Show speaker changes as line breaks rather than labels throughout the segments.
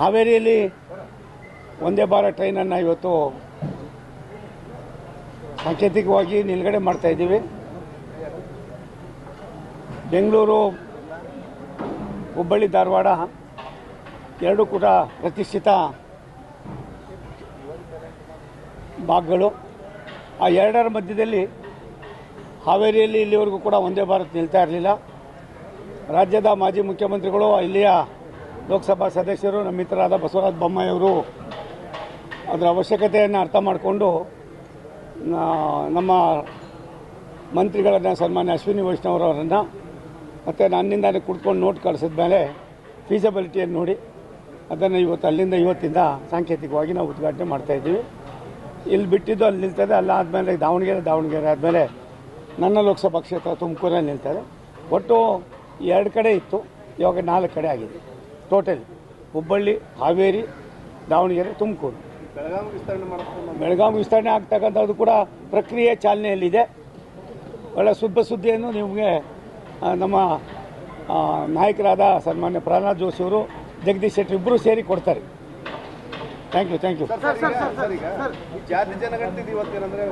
ಹಾವೇರಿಯಲ್ಲಿ ಒಂದೇ ಭಾರತ್ ಟ್ರೈನನ್ನು ಇವತ್ತು ಸಾಂಕೇತಿಕವಾಗಿ ನಿಲುಗಡೆ ಮಾಡ್ತಾ ಇದ್ದೀವಿ. ಬೆಂಗಳೂರು, ಹುಬ್ಬಳ್ಳಿ, ಧಾರವಾಡ ಎರಡೂ ಕೂಡ ಪ್ರತಿಷ್ಠಿತ ಭಾಗಗಳು. ಆ ಎರಡರ ಮಧ್ಯದಲ್ಲಿ ಹಾವೇರಿಯಲ್ಲಿ ಇಲ್ಲಿವರೆಗೂ ಕೂಡ ಒಂದೇ ಭಾರತ್ ನಿಲ್ತಾ ಇರಲಿಲ್ಲ. ರಾಜ್ಯದ ಮಾಜಿ ಮುಖ್ಯಮಂತ್ರಿಗಳು ಇಲ್ಲಿಯ ಲೋಕಸಭಾ ಸದಸ್ಯರು, ನಮ್ಮ ಮಿತ್ರರಾದ ಬಸವರಾಜ ಬೊಮ್ಮಾಯಿಯವರು ಅದರ ಅವಶ್ಯಕತೆಯನ್ನು ಅರ್ಥ ಮಾಡಿಕೊಂಡು ನಮ್ಮ ಮಂತ್ರಿಗಳನ್ನು ಸನ್ಮಾನ್ಯ ಅಶ್ವಿನಿ ವೈಷ್ಣವರವರನ್ನು ಮತ್ತು ನನ್ನಿಂದಾನೆ ಕುಡ್ಕೊಂಡು ನೋಟ್ ಕಳಿಸಿದ ಮೇಲೆ ಫೀಸಬಿಲಿಟಿಯನ್ನು ನೋಡಿ, ಅದನ್ನು ಇವತ್ತು ಅಲ್ಲಿಂದ ಇವತ್ತಿಂದ ಸಾಂಕೇತಿಕವಾಗಿ ನಾವು ಉದ್ಘಾಟನೆ ಮಾಡ್ತಾಯಿದ್ದೀವಿ ಇಲ್ಲಿ ಬಿಟ್ಟಿದ್ದು ಅಲ್ಲಿ ನಿಲ್ತದೆ, ಅಲ್ಲ ಆದಮೇಲೆ ದಾವಣಗೆರೆ ದಾವಣಗೆರೆ ಆದಮೇಲೆ ನನ್ನ ಲೋಕಸಭಾ ಕ್ಷೇತ್ರ ತುಮಕೂರಲ್ಲಿ ನಿಲ್ತದೆ. ಒಟ್ಟು ಎರಡು ಕಡೆ ಇತ್ತು, ಇವಾಗ ನಾಲ್ಕು ಕಡೆ ಆಗಿದೆ. ಟೋಟಲ್ ಹುಬ್ಬಳ್ಳಿ ಹಾವೇರಿ ದಾವಣಗೆರೆ ತುಮಕೂರು.
ಬೆಳಗಾವಿ ವಿಸ್ತರಣೆ ಮಾಡ್ಕೊಂಡು
ಬೆಳಗಾವಿ ವಿಸ್ತರಣೆ ಆಗ್ತಕ್ಕಂಥದ್ದು ಕೂಡ ಪ್ರಕ್ರಿಯೆ ಚಾಲನೆಯಲ್ಲಿದೆ. ಒಳ್ಳೆ ಶುದ್ಧ ಸುದ್ದಿಯನ್ನು ನಿಮಗೆ ನಮ್ಮ ನಾಯಕರಾದ ಸನ್ಮಾನ್ಯ ಪ್ರಹ್ಲಾದ್ ಜೋಶಿ ಅವರು ಜಗದೀಶ್ ಶೆಟ್ಟಿ ಇಬ್ಬರು ಸೇರಿ ಕೊಡ್ತಾರೆ. ಥ್ಯಾಂಕ್ ಯು ಥ್ಯಾಂಕ್ ಯು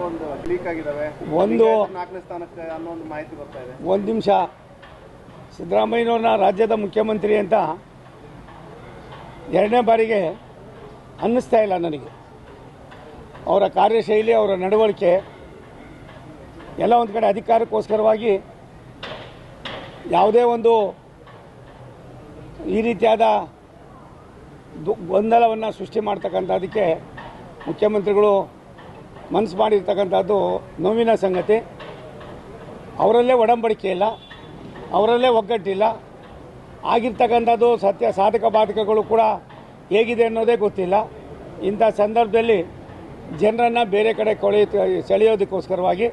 ಒಂದು ಲೀಕ್ ಆಗಿದಾವೆ.
ಒಂದು
ನಾಲ್ಕನೇ ಸ್ಥಾನಕ್ಕೆ ಅನ್ನೋ ಒಂದು ಮಾಹಿತಿ ಬರ್ತಾ ಇದೆ.
ಒಂದು ನಿಮಿಷ. ಸಿದ್ದರಾಮಯ್ಯನವ್ರನ್ನ ರಾಜ್ಯದ ಮುಖ್ಯಮಂತ್ರಿ ಅಂತ ಎರಡನೇ ಬಾರಿಗೆ ಅನ್ನಿಸ್ತಾ ಇಲ್ಲ ನನಗೆ. ಅವರ ಕಾರ್ಯಶೈಲಿ, ಅವರ ನಡವಳಿಕೆ, ಎಲ್ಲ ಒಂದು ಕಡೆ ಅಧಿಕಾರಕ್ಕೋಸ್ಕರವಾಗಿ ಯಾವುದೇ ಒಂದು ಈ ರೀತಿಯಾದ ಗೊಂದಲವನ್ನು ಸೃಷ್ಟಿ ಮಾಡ್ತಕ್ಕಂಥದ್ದಕ್ಕೆ ಮುಖ್ಯಮಂತ್ರಿಗಳು ಮನಸ್ಸು ಮಾಡಿರ್ತಕ್ಕಂಥದ್ದು ನೋವಿನ ಸಂಗತಿ. ಅವರಲ್ಲೇ ಒಡಂಬಡಿಕೆ ಇಲ್ಲ, ಅವರಲ್ಲೇ ಒಗ್ಗಟ್ಟಿಲ್ಲ. ಆಗಿರ್ತಕ್ಕಂಥದ್ದು ಸತ್ಯ ಸಾಧಕ ಬಾಧಕಗಳು ಕೂಡ ಹೇಗಿದೆ ಅನ್ನೋದೇ ಗೊತ್ತಿಲ್ಲ. ಇಂಥ ಸಂದರ್ಭದಲ್ಲಿ ಜನರನ್ನು ಬೇರೆ ಕಡೆ ಕೊಳೆಯ ಸೆಳೆಯೋದಕ್ಕೋಸ್ಕರವಾಗಿ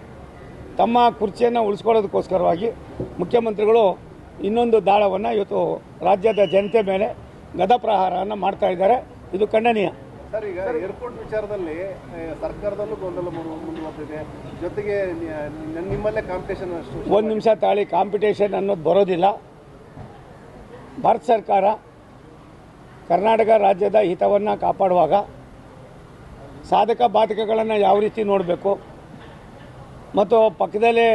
ತಮ್ಮ ಕುರ್ಚಿಯನ್ನು ಉಳಿಸ್ಕೊಳ್ಳೋದಕ್ಕೋಸ್ಕರವಾಗಿ ಮುಖ್ಯಮಂತ್ರಿಗಳು ಇನ್ನೊಂದು ದಾಳವನ್ನು ಇವತ್ತು ರಾಜ್ಯದ ಜನತೆ ಮೇಲೆ ಗದಪ್ರಹಾರವನ್ನು ಮಾಡ್ತಾ ಇದ್ದಾರೆ. ಇದು ಖಂಡನೀಯ.
ಸರ್ ಈಗ ಏರ್ಪೋರ್ಟ್ ವಿಚಾರದಲ್ಲಿ ಸರ್ಕಾರದಲ್ಲೂ ಗೊಂದಲ ಮುಂದು- ಮುಂದುವರೆದಿದೆ. ಜೊತೆಗೆ ನಿಮ್ಮಲ್ಲೇ ಕಾಂಪಿಟೇಷನ್
ಒಂದು ನಿಮಿಷ ತಾಳಿ ಕಾಂಪಿಟೇಷನ್ ಅನ್ನೋದು ಬರೋದಿಲ್ಲ. ಭಾರತ ಸರ್ಕಾರ ಕರ್ನಾಟಕ ರಾಜ್ಯದ ಹಿತವನ್ನು ಕಾಪಾಡುವಾಗ ಸಾಧಕ ಬಾಧಕಗಳನ್ನು ಯಾವ ರೀತಿ ನೋಡಬೇಕು? ಮತ್ತು ಪಕ್ಕದಲ್ಲೇ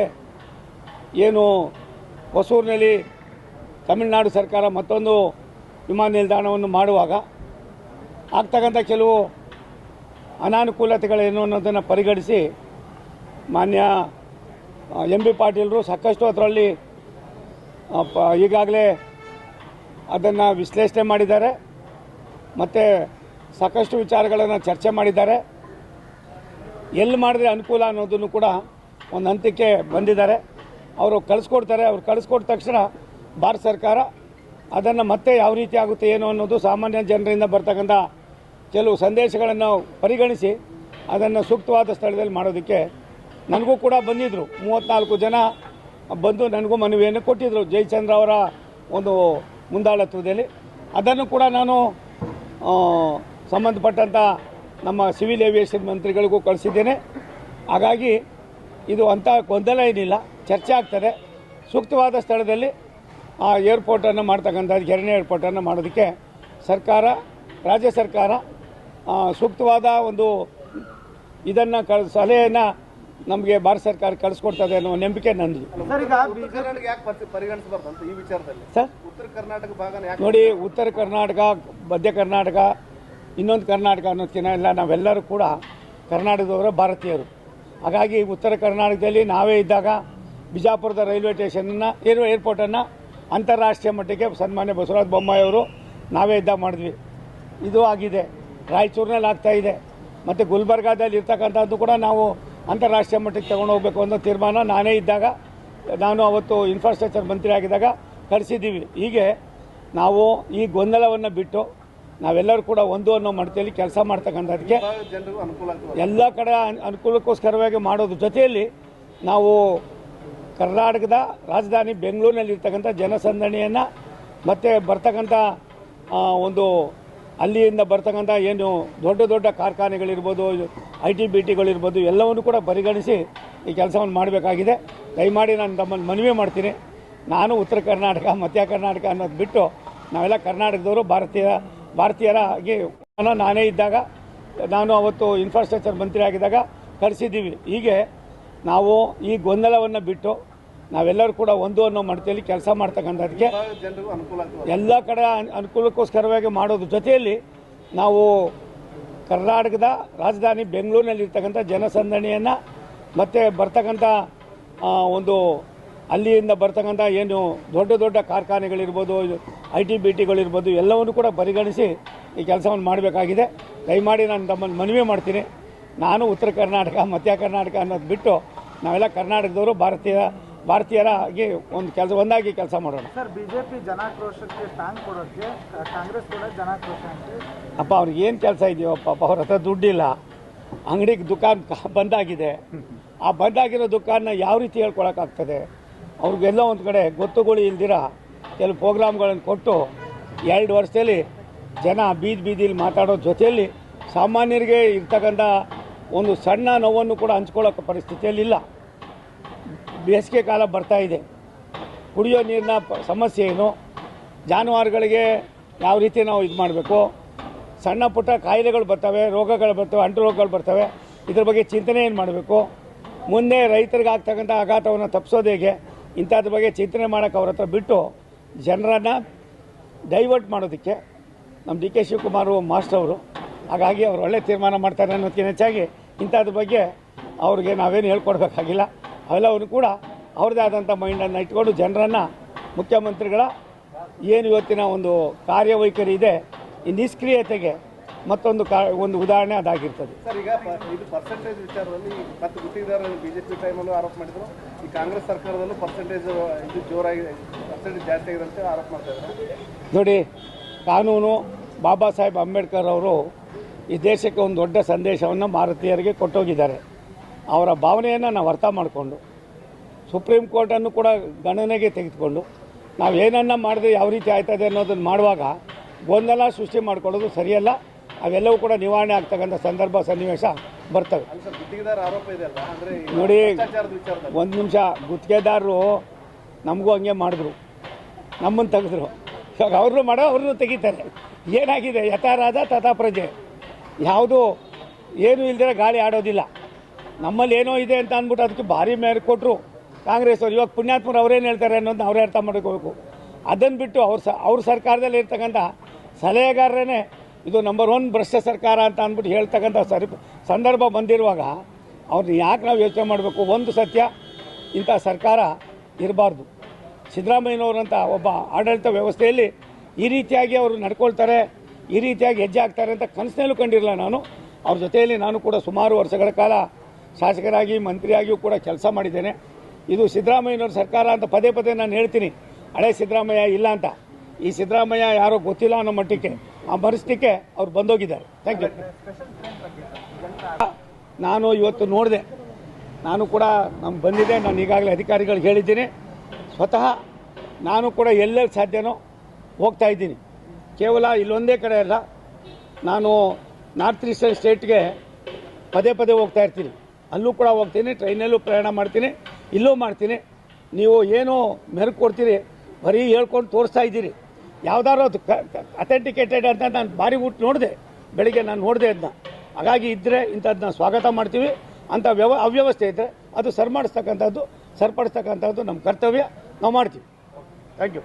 ಏನು ಹೊಸೂರಿನಲ್ಲಿ ತಮಿಳುನಾಡು ಸರ್ಕಾರ ಮತ್ತೊಂದು ವಿಮಾನ ನಿಲ್ದಾಣವನ್ನು ಮಾಡುವಾಗ ಆಗ್ತಕ್ಕಂಥ ಕೆಲವು ಅನಾನುಕೂಲತೆಗಳೇನು ಅನ್ನೋದನ್ನು ಪರಿಗಣಿಸಿ ಮಾನ್ಯ, ಎಂ ಬಿ ಪಾಟೀಲರು ಸಾಕಷ್ಟು ಅದರಲ್ಲಿ ಈಗಾಗಲೇ ಅದನ್ನು ವಿಶ್ಲೇಷಣೆ ಮಾಡಿದ್ದಾರೆ. ಮತ್ತು ಸಾಕಷ್ಟು ವಿಚಾರಗಳನ್ನು ಚರ್ಚೆ ಮಾಡಿದ್ದಾರೆ. ಎಲ್ಲಿ ಮಾಡಿದ್ರೆ ಅನುಕೂಲ ಅನ್ನೋದನ್ನು ಕೂಡ ಒಂದು ಹಂತಕ್ಕೆ ಬಂದಿದ್ದಾರೆ. ಅವರು ಕಳಿಸ್ಕೊಡ್ತಾರೆ. ಅವ್ರು ಕಳಿಸ್ಕೊಟ್ಟ ತಕ್ಷಣ ಭಾರತ ಸರ್ಕಾರ ಅದನ್ನು ಮತ್ತೆ ಯಾವ ರೀತಿ ಆಗುತ್ತೆ, ಏನು ಅನ್ನೋದು ಸಾಮಾನ್ಯ ಜನರಿಂದ ಬರ್ತಕ್ಕಂಥ ಕೆಲವು ಸಂದೇಶಗಳನ್ನು ಪರಿಗಣಿಸಿ ಅದನ್ನು ಸೂಕ್ತವಾದ ಸ್ಥಳದಲ್ಲಿ ಮಾಡೋದಕ್ಕೆ ನನಗೂ ಕೂಡ ಬಂದಿದ್ದರು ಮೂವತ್ತ್ನಾಲ್ಕು ಜನ ಬಂದು ನನಗೂ ಮನವಿಯನ್ನು ಕೊಟ್ಟಿದ್ದರು ಜಯಚಂದ್ರ ಅವರ ಒಂದು ಮುಂದಾಳತ್ವದಲ್ಲಿ. ಅದನ್ನು ಕೂಡ ನಾನು ಸಂಬಂಧಪಟ್ಟಂಥ ನಮ್ಮ ಸಿವಿಲ್ ಏವಿಯೇಷನ್ ಮಂತ್ರಿಗಳಿಗೂ ಕಳಿಸಿದ್ದೇನೆ. ಹಾಗಾಗಿ ಇದು ಅಂಥ ಗೊಂದಲ ಏನಿಲ್ಲ, ಚರ್ಚೆ ಆಗ್ತದೆ. ಸೂಕ್ತವಾದ ಸ್ಥಳದಲ್ಲಿ, ಆ ಏರ್ಪೋರ್ಟನ್ನು ಮಾಡ್ತಕ್ಕಂಥ ಗೆರಣೆ ಏರ್ಪೋರ್ಟನ್ನು ಮಾಡೋದಕ್ಕೆ ಸರ್ಕಾರ, ರಾಜ್ಯ ಸರ್ಕಾರ ಸೂಕ್ತವಾದ ಒಂದು ಇದನ್ನು ಕಳ್ ಸಲಹೆಯನ್ನು ನಮಗೆ ಭಾರತ ಸರ್ಕಾರ ಕಳಿಸ್ಕೊಡ್ತದೆ ಅನ್ನೋ ನಂಬಿಕೆ ನಂದು. ಸರ್
ಉತ್ತರ ಕರ್ನಾಟಕ ಭಾಗನ ಯಾಕೆ
ನೋಡಿ ಉತ್ತರ ಕರ್ನಾಟಕ ಮಧ್ಯ ಕರ್ನಾಟಕ ಇನ್ನೊಂದು ಕರ್ನಾಟಕ ಅನ್ನೋದಕ್ಕಿಂತ ಎಲ್ಲ ನಾವೆಲ್ಲರೂ ಕೂಡ ಕರ್ನಾಟಕದವರು ಭಾರತೀಯರು. ಹಾಗಾಗಿ ಉತ್ತರ ಕರ್ನಾಟಕದಲ್ಲಿ ನಾವೇ ಇದ್ದಾಗ ಬಿಜಾಪುರದ ರೈಲ್ವೆ ಸ್ಟೇಷನನ್ನು ಏರ್ ಏರ್ಪೋರ್ಟನ್ನು ಅಂತಾರಾಷ್ಟ್ರೀಯ ಮಟ್ಟಕ್ಕೆ ಸನ್ಮಾನ್ಯ ಬಸವರಾಜ ಬೊಮ್ಮಾಯಿ ಅವರು ನಾವೇ ಇದ್ದಾಗ ಮಾಡಿದ್ವಿ. ಇದು ಆಗಿದೆ. ರಾಯಚೂರಿನಲ್ಲಿ ಆಗ್ತಾಯಿದೆ ಇದೆ. ಮತ್ತು ಗುಲ್ಬರ್ಗಾದಲ್ಲಿ ಇರ್ತಕ್ಕಂಥದ್ದು ಕೂಡ ನಾವು ಅಂತಾರಾಷ್ಟ್ರೀಯ ಮಟ್ಟಕ್ಕೆ ತಗೊಂಡು ಹೋಗಬೇಕು ಅನ್ನೋ ತೀರ್ಮಾನ ನಾನೇ ಇದ್ದಾಗ ನಾನು ಅವತ್ತು ಇನ್ಫ್ರಾಸ್ಟ್ರಕ್ಚರ್ ಮಂತ್ರಿ ಆಗಿದ್ದಾಗ ಕರೆಸಿದ್ದೀವಿ. ಹೀಗೆ ನಾವು ಈ ಗೊಂದಲವನ್ನು ಬಿಟ್ಟು ನಾವೆಲ್ಲರೂ ಕೂಡ ಒಂದು ಅನ್ನೋ ಮಟ್ಟದಲ್ಲಿ ಕೆಲಸ ಮಾಡ್ತಕ್ಕಂಥದ್ದಕ್ಕೆ ಎಲ್ಲ ಕಡೆ ಅನ್- ಅನುಕೂಲಕ್ಕೋಸ್ಕರವಾಗಿ ಮಾಡೋದ್ರ ಜೊತೆಯಲ್ಲಿ ನಾವು ಕರ್ನಾಟಕದ ರಾಜಧಾನಿ ಬೆಂಗಳೂರಿನಲ್ಲಿರ್ತಕ್ಕಂಥ ಜನಸಂದಣಿಯನ್ನು ಮತ್ತು ಬರ್ತಕ್ಕಂಥ ಒಂದು ಅಲ್ಲಿಯಿಂದ ಬರ್ತಕ್ಕಂಥ ಏನು ದೊಡ್ಡ ದೊಡ್ಡ ಕಾರ್ಖಾನೆಗಳಿರ್ಬೋದು, ಐ ಟಿ, ಬಿ ಟಿಗಳಿರ್ಬೋದು ಎಲ್ಲವನ್ನು ಕೂಡ ಪರಿಗಣಿಸಿ ಈ ಕೆಲಸವನ್ನು ಮಾಡಬೇಕಾಗಿದೆ. ದಯಮಾಡಿ ನಾನು ತಮ್ಮಲ್ಲಿ ಮನವಿ ಮಾಡ್ತೀನಿ. ನಾನು ಉತ್ತರ ಕರ್ನಾಟಕ, ಮಧ್ಯ ಕರ್ನಾಟಕ ಅನ್ನೋದು ಬಿಟ್ಟು ನಾವೆಲ್ಲ ಕರ್ನಾಟಕದವರು ಭಾರತೀಯ, ಭಾರತೀಯರಾಗಿ ನಾನೇ ಇದ್ದಾಗ, ನಾನು ಅವತ್ತು ಇನ್ಫ್ರಾಸ್ಟ್ರಕ್ಚರ್ ಮಂತ್ರಿ ಆಗಿದ್ದಾಗ ಕರೆಸಿದ್ದೀವಿ. ಹೀಗೆ ನಾವು ಈ ಗೊಂದಲವನ್ನು ಬಿಟ್ಟು ನಾವೆಲ್ಲರೂ ಕೂಡ ಒಂದು ಅನ್ನೋ ಮಟ್ಟದಲ್ಲಿ ಕೆಲಸ ಮಾಡ್ತಕ್ಕಂಥದ್ದಕ್ಕೆ
ಆಗ್ತದೆ.
ಎಲ್ಲ ಕಡೆ ಅನ್- ಅನುಕೂಲಕ್ಕೋಸ್ಕರವಾಗಿ ಮಾಡೋದ್ರ ಜೊತೆಯಲ್ಲಿ ನಾವು ಕರ್ನಾಟಕದ ರಾಜಧಾನಿ ಬೆಂಗಳೂರಿನಲ್ಲಿ ಇರ್ತಕ್ಕಂಥ ಜನಸಂದಣಿಯನ್ನು ಮತ್ತು ಬರ್ತಕ್ಕಂಥ ಒಂದು ಅಲ್ಲಿಯಿಂದ ಬರ್ತಕ್ಕಂಥ ಏನು ದೊಡ್ಡ ದೊಡ್ಡ ಕಾರ್ಖಾನೆಗಳಿರ್ಬೋದು ಐ ಟಿ ಬಿ ಟಿಗಳಿರ್ಬೋದು ಎಲ್ಲವನ್ನು ಕೂಡ ಪರಿಗಣಿಸಿ ಈ ಕೆಲಸವನ್ನು ಮಾಡಬೇಕಾಗಿದೆ. ದಯಮಾಡಿ ನಾನು ತಮ್ಮನ್ನು ಮನವಿ ಮಾಡ್ತೀನಿ. ನಾನು ಉತ್ತರ ಕರ್ನಾಟಕ ಮಧ್ಯ ಕರ್ನಾಟಕ ಅನ್ನೋದು ಬಿಟ್ಟು ನಾವೆಲ್ಲ ಕರ್ನಾಟಕದವರು ಭಾರತೀಯ ಭಾರತೀಯರಾಗಿ ಒಂದು ಕೆಲಸ ಒಂದಾಗಿ ಕೆಲಸ ಮಾಡೋಣ.
ಸರ್ ಬಿಜೆಪಿ ಜನಾಕ್ರೋಶಕ್ಕೆ ಟಾಂಗ್ ಕೊಡೋಕ್ಕೆ ಕಾಂಗ್ರೆಸ್ ಕೂಡ ಜನಾಕ್ರೋಶ
ಅಪ್ಪ ಅವ್ರಿಗೆ ಏನು ಕೆಲಸ ಇದೆಯೋ ಅಪ್ಪ ಅವ್ರ ಹತ್ರ ದುಡ್ಡಿಲ್ಲ. ಅಂಗಡಿಗೆ ದುಕಾನ್ ಬಂದಾಗಿದೆ. ಆ ಬಂದಾಗಿರೋ ದುಕಾನ್ನ ಯಾವ ರೀತಿ ಹೇಳ್ಕೊಳಕ್ಕಾಗ್ತದೆ? ಅವ್ರಿಗೆಲ್ಲ ಒಂದು ಕಡೆ ಗೊತ್ತುಗಳು ಇಲ್ದಿರ ಕೆಲವು ಪ್ರೋಗ್ರಾಮ್ಗಳನ್ನು ಕೊಟ್ಟು ಎರಡು ವರ್ಷದಲ್ಲಿ ಜನ ಬೀದಿ ಬೀದಿಲಿ ಮಾತಾಡೋ ಜೊತೆಯಲ್ಲಿ ಸಾಮಾನ್ಯರಿಗೆ ಇರ್ತಕ್ಕಂಥ ಒಂದು ಸಣ್ಣ ನೋವನ್ನು ಕೂಡ ಹಂಚ್ಕೊಳ್ಳೋಕೆ ಪರಿಸ್ಥಿತಿಯಲ್ಲಿಲ್ಲ. ಬೇಸಿಗೆ ಕಾಲ ಬರ್ತಾ ಇದೆ. ಕುಡಿಯೋ ನೀರಿನ ಸಮಸ್ಯೆ ಏನು? ಜಾನುವಾರುಗಳಿಗೆ ಯಾವ ರೀತಿ ನಾವು ಇದು ಮಾಡಬೇಕು? ಸಣ್ಣ ಪುಟ್ಟ ಕಾಯಿಲೆಗಳು ಬರ್ತವೆ, ರೋಗಗಳು ಬರ್ತವೆ, ಅಂಟು ರೋಗಗಳು ಬರ್ತವೆ. ಇದ್ರ ಬಗ್ಗೆ ಚಿಂತನೆ ಏನು ಮಾಡಬೇಕು? ಮುಂದೆ ರೈತರಿಗೆ ಆಗ್ತಕ್ಕಂಥ ಆಘಾತವನ್ನು ತಪ್ಪಿಸೋದು ಹೇಗೆ? ಇಂಥದ್ರ ಬಗ್ಗೆ ಚಿಂತನೆ ಮಾಡೋಕೆ ಅವ್ರ ಹತ್ರ ಬಿಟ್ಟು ಜನರನ್ನು ಡೈವರ್ಟ್ ಮಾಡೋದಕ್ಕೆ ನಮ್ಮ ಡಿ ಕೆ ಶಿವಕುಮಾರ್ ಮಾಸ್ಟರ್ ಅವರು. ಹಾಗಾಗಿ ಅವರು ಒಳ್ಳೆ ತೀರ್ಮಾನ ಮಾಡ್ತಾರೆ ಅನ್ನೋದಕ್ಕಿಂತ ಹೆಚ್ಚಾಗಿ ಇಂಥದ್ರ ಬಗ್ಗೆ ಅವ್ರಿಗೆ ನಾವೇನು ಹೇಳ್ಕೊಡ್ಬೇಕಾಗಿಲ್ಲ. ಅವೆಲ್ಲವನ್ನು ಕೂಡ ಅವ್ರದ್ದೇ ಆದಂಥ ಮೈಂಡನ್ನು ಇಟ್ಕೊಂಡು ಜನರನ್ನು ಮುಖ್ಯಮಂತ್ರಿಗಳ ಏನು ಇವತ್ತಿನ ಒಂದು ಕಾರ್ಯವೈಖರಿ ಇದೆ ಈ ನಿಷ್ಕ್ರಿಯತೆಗೆ ಮತ್ತೊಂದು ಕಾ ಒಂದು ಉದಾಹರಣೆ ಅದಾಗಿರ್ತದೆ.
ಸರ್ ಈಗ ಪ- ಇದು ಪರ್ಸೆಂಟೇಜ್ ವಿಚಾರದಲ್ಲಿ ಮತ್ತೆ ಗುತ್ತಿಗೆದಾರ ಬಿಜೆಪಿ ಟೈಮಲ್ಲೂ ಆರೋಪ ಮಾಡಿದ್ರು. ಈ ಕಾಂಗ್ರೆಸ್ ಸರ್ಕಾರದಲ್ಲೂ ಪರ್ಸೆಂಟೇಜ್ ಇದು ಜೋರಾಗಿ ಪರ್ಸೆಂಟೇಜ್ ಜಾಸ್ತಿ ಆಗಿದೆ ಅಂತ ಆರೋಪ ಮಾಡ್ತಾ ಇದ್ದಾರೆ.
ನೋಡಿ ಕಾನೂನು ಬಾಬಾ ಸಾಹೇಬ್ ಅಂಬೇಡ್ಕರ್ ಅವರು ಈ ದೇಶಕ್ಕೆ ಒಂದು ದೊಡ್ಡ ಸಂದೇಶವನ್ನು ಭಾರತೀಯರಿಗೆ ಕೊಟ್ಟೋಗಿದ್ದಾರೆ. ಅವರ ಭಾವನೆಯನ್ನು ನಾವು ಅರ್ಥ ಮಾಡಿಕೊಂಡು ಸುಪ್ರೀಂ ಕೋರ್ಟನ್ನು ಕೂಡ ಗಣನೆಗೆ ತೆಗೆದುಕೊಂಡು ನಾವು ಏನನ್ನ ಮಾಡಿದ್ರೆ ಯಾವ ರೀತಿ ಆಯ್ತದೆ ಅನ್ನೋದನ್ನು ಮಾಡುವಾಗ ಗೊಂದಲ ಸೃಷ್ಟಿ ಮಾಡಿಕೊಳ್ಳೋದು ಸರಿಯಲ್ಲ. ಅವೆಲ್ಲವೂ ಕೂಡ ನಿವಾರಣೆ ಆಗ್ತಕ್ಕಂಥ ಸಂದರ್ಭ ಸನ್ನಿವೇಶ ಬರ್ತವೆ. ನೋಡಿ ಒಂದು ನಿಮಿಷ ಗುತ್ತಿಗೆದಾರರು ನಮಗೂ ಹಂಗೆ ಮಾಡಿದ್ರು ನಮ್ಮನ್ನು ತೆಗೆದ್ರು. ಇವಾಗ ಅವ್ರನ್ನೂ ಮಾಡೋ ಅವ್ರನ್ನೂ ತೆಗಿತಾರೆ. ಏನಾಗಿದೆ? ಯಥಾರಾಧ ತಥಾ ಪ್ರಜೆ ಯಾವುದು ಏನೂ ಇಲ್ದಿರ ಗಾಳಿ ಆಡೋದಿಲ್ಲ. ನಮ್ಮಲ್ಲಿ ಏನೋ ಇದೆ ಅಂತ ಅಂದ್ಬಿಟ್ಟು ಅದಕ್ಕೆ ಭಾರಿ ಮೇರೆ ಕೊಟ್ಟರು ಕಾಂಗ್ರೆಸ್ ಅವ್ರು ಇವಾಗ ಪುಣ್ಯಾತ್ಮರು ಅವ್ರೇನು ಹೇಳ್ತಾರೆ ಅನ್ನೋದನ್ನ ಅವರೇ ಅರ್ಥ ಮಾಡ್ಕೋಬೇಕು. ಅದನ್ನು ಬಿಟ್ಟು ಅವ್ರ ಸ, ಅವ್ರ ಸರ್ಕಾರದಲ್ಲಿ ಇರ್ತಕ್ಕಂಥ ಸಲಹೆಗಾರರೇ ಇದು ನಂಬರ್ ಒನ್ ಭ್ರಷ್ಟ ಸರ್ಕಾರ ಅಂತ ಅಂದ್ಬಿಟ್ಟು ಹೇಳ್ತಕ್ಕಂಥ ಸರಿ, ಸಂದರ್ಭ ಬಂದಿರುವಾಗ ಅವ್ರನ್ನ ಯಾಕೆ ನಾವು ಯೋಚನೆ ಮಾಡಬೇಕು? ಒಂದು ಸತ್ಯ, ಇಂಥ ಸರ್ಕಾರ ಇರಬಾರ್ದು. ಸಿದ್ದರಾಮಯ್ಯನವರಂಥ ಒಬ್ಬ ಆಡಳಿತ ವ್ಯವಸ್ಥೆಯಲ್ಲಿ ಈ ರೀತಿಯಾಗಿ ಅವರು ನಡ್ಕೊಳ್ತಾರೆ, ಈ ರೀತಿಯಾಗಿ ಹೆಜ್ಜೆ ಹಾಕ್ತಾರೆ ಅಂತ ಕನಸಿನಲ್ಲೂ ಕಂಡಿರಲ್ಲ ನಾನು. ಅವ್ರ ಜೊತೆಯಲ್ಲಿ ನಾನು ಕೂಡ ಸುಮಾರು ವರ್ಷಗಳ ಕಾಲ ಶಾಸಕರಾಗಿ, ಮಂತ್ರಿಯಾಗಿಯೂ ಕೂಡ ಕೆಲಸ ಮಾಡಿದ್ದೇನೆ. ಇದು ಸಿದ್ದರಾಮಯ್ಯನವ್ರ ಸರ್ಕಾರ ಅಂತ ಪದೇ ಪದೇ ನಾನು ಹೇಳ್ತೀನಿ. ಹಳೆ ಸಿದ್ದರಾಮಯ್ಯ ಇಲ್ಲ ಅಂತ. ಈ ಸಿದ್ದರಾಮಯ್ಯ ಯಾರೋ ಗೊತ್ತಿಲ್ಲ ಅನ್ನೋ ಮಟ್ಟಕ್ಕೆ ಆ ಮನಸ್ಥಿತಿಗೆ ಅವ್ರು ಬಂದೋಗಿದ್ದಾರೆ. ಥ್ಯಾಂಕ್ ಯು ನಾನು ಇವತ್ತು ನೋಡಿದೆ. ನಾನು ಕೂಡ ನಮ್ಗೆ ಬಂದಿದೆ. ನಾನು ಈಗಾಗಲೇ ಅಧಿಕಾರಿಗಳಿಗೆ ಹೇಳಿದ್ದೀನಿ. ಸ್ವತಃ ನಾನು ಕೂಡ ಎಲ್ಲೆಲ್ಲಿ ಸಾಧ್ಯನೋ ಹೋಗ್ತಾ ಇದ್ದೀನಿ. ಕೇವಲ ಇಲ್ಲೊಂದೇ ಕಡೆ ಅಲ್ಲ, ನಾನು ನಾರ್ತ್ ಈಸ್ಟರ್ನ್ ಸ್ಟೇಟ್ಗೆ ಪದೇ ಪದೇ ಹೋಗ್ತಾ ಇರ್ತೀನಿ. ಅಲ್ಲೂ ಕೂಡ ಹೋಗ್ತೀನಿ, ಟ್ರೈನಲ್ಲೂ ಪ್ರಯಾಣ ಮಾಡ್ತೀನಿ, ಇಲ್ಲೂ ಮಾಡ್ತೀನಿ. ನೀವು ಏನು ಮೆರಕು ಕೊಡ್ತೀರಿ, ಬರೀ ಹೇಳ್ಕೊಂಡು ತೋರಿಸ್ತಾ ಇದ್ದೀರಿ. ಯಾವ್ದಾದ್ರು ಅದು ಅಥೆಂಟಿಕೇಟೆಡ್ ಅಂತ ನಾನು ಭಾರಿ ಊಟ ನೋಡಿದೆ, ಬೆಳಿಗ್ಗೆ ನಾನು ನೋಡಿದೆ ಅದನ್ನ ಹಾಗಾಗಿ ಇದ್ದರೆ ಇಂಥದ್ದನ್ನ ಸ್ವಾಗತ ಮಾಡ್ತೀವಿ. ಅಂಥ ವ್ಯವ ಅವ್ಯವಸ್ಥೆ ಇದ್ದರೆ ಅದು ಸರಿಮಾಡಿಸ್ತಕ್ಕಂಥದ್ದು ಸರಿಪಡಿಸ್ತಕ್ಕಂಥದ್ದು ನಮ್ಮ ಕರ್ತವ್ಯ. ನಾವು ಮಾಡ್ತೀವಿ. Thank you